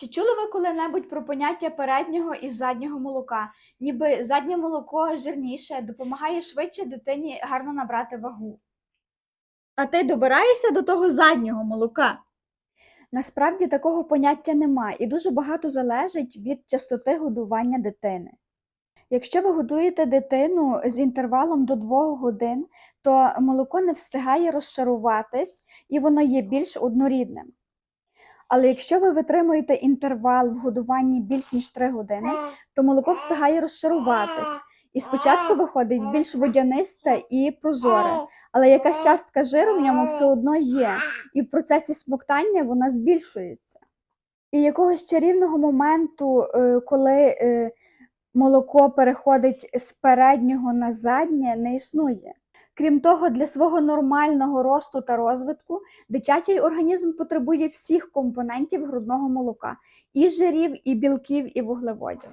Чи чули ви коли-небудь про поняття переднього і заднього молока? Ніби заднє молоко жирніше, допомагає швидше дитині гарно набрати вагу. А ти добираєшся до того заднього молока? Насправді такого поняття нема, і дуже багато залежить від частоти годування дитини. Якщо ви годуєте дитину з інтервалом до 2 годин, то молоко не встигає розшаруватись і воно є більш однорідним. Але якщо ви витримуєте інтервал в годуванні більш ніж 3 години, то молоко встигає розшаруватись. І спочатку виходить більш водянисте і прозоре, але якась частка жиру в ньому все одно є, і в процесі смоктання вона збільшується. І якогось чарівного моменту, е, коли е, молоко переходить з переднього на заднє, не існує. Крім того, для свого нормального росту та розвитку дитячий організм потребує всіх компонентів грудного молока: і жирів, і білків, і вуглеводів.